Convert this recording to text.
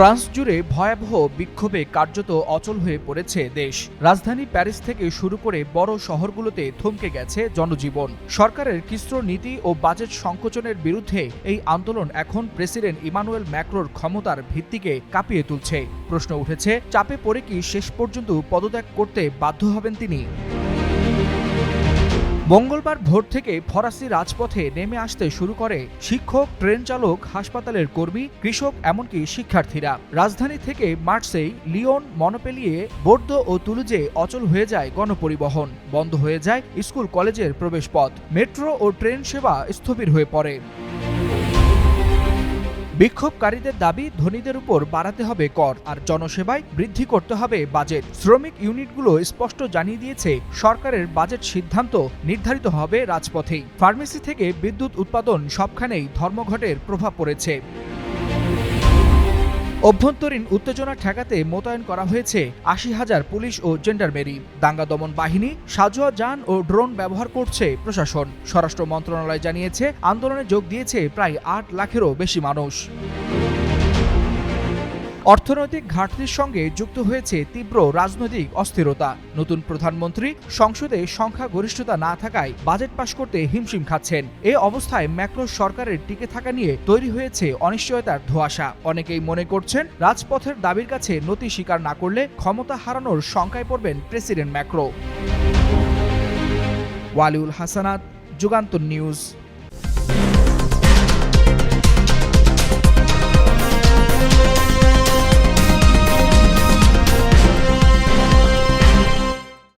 France জুড়ে ভয়াবহ বিক্ষোভে কার্যত অচল হয়ে পড়েছে দেশ। রাজধানী প্যারিস থেকে শুরু করে বড় শহরগুলোতে থমকে গেছে জনজীবন। সরকারের কিস্ত্র নীতি ও বাজেট সংকোচনের বিরুদ্ধে এই আন্দোলন এখন প্রেসিডেন্ট ইমানুয়েল ম্যাক্রোর ক্ষমতার ভিত্তিকে কাঁপিয়ে তুলছে। প্রশ্ন উঠেছে, চাপে পড়ে কি শেষ পর্যন্ত পদত্যাগ করতে বাধ্য হবেন তিনি? মঙ্গলবার ভোর থেকে ফরাসি রাজপথে নেমে আসতে শুরু করে শিক্ষক, ট্রেন চালক, হাসপাতালের কর্মী, কৃষক, এমনকি শিক্ষার্থীরা। রাজধানী থেকে মার্সেই লিওন মনোপেলিয়ে বোর্দ ও তুলুজে অচল হয়ে যায় গণপরিবহন। বন্ধ হয়ে যায় স্কুল, কলেজের প্রবেশপথ। মেট্রো ও ট্রেন সেবা স্থবির হয়ে পড়ে। বিক্ষোভকারীদের দাবি, ধনীদের উপর বাড়াতে হবে কর আর জনসেবায় বৃদ্ধি করতে হবে বাজেট। শ্রমিক ইউনিটগুলো স্পষ্ট জানিয়ে দিয়েছে, সরকারের বাজেট সিদ্ধান্ত নির্ধারিত হবে রাজপথেই। ফার্মেসি থেকে বিদ্যুৎ উৎপাদন সবখানেই ধর্মঘটের প্রভাব পড়েছে। অভ্যন্তরীণ উত্তেজনা ঠেকাতে মোতায়েন করা হয়েছে আশি হাজার পুলিশ ও জেন্ডারমেরি দাঙ্গা দমন বাহিনী, সাজোয়া যান ও ড্রোন ব্যবহার করছে প্রশাসন। স্বরাষ্ট্র মন্ত্রণালয় জানিয়েছে, আন্দোলনে যোগ দিয়েছে প্রায় আট লাখেরও বেশি মানুষ। অর্থনৈতিক ঘাটতির সঙ্গে যুক্ত হয়েছে তীব্র রাজনৈতিক অস্থিরতা। নতুন প্রধানমন্ত্রী সংসদে সংখ্যাগরিষ্ঠতা না থাকায় বাজেট পাশ করতে হিমশিম খাচ্ছেন। এ অবস্থায় ম্যাক্রো সরকারের টিকে থাকা নিয়ে তৈরি হয়েছে অনিশ্চয়তার ধোঁয়াশা। অনেকেই মনে করছেন রাজপথের দাবির কাছে নতি স্বীকার না করলে ক্ষমতা হারানোর শঙ্কায় পড়বেন president Macron. Waliul Hasanat, Jugantor news.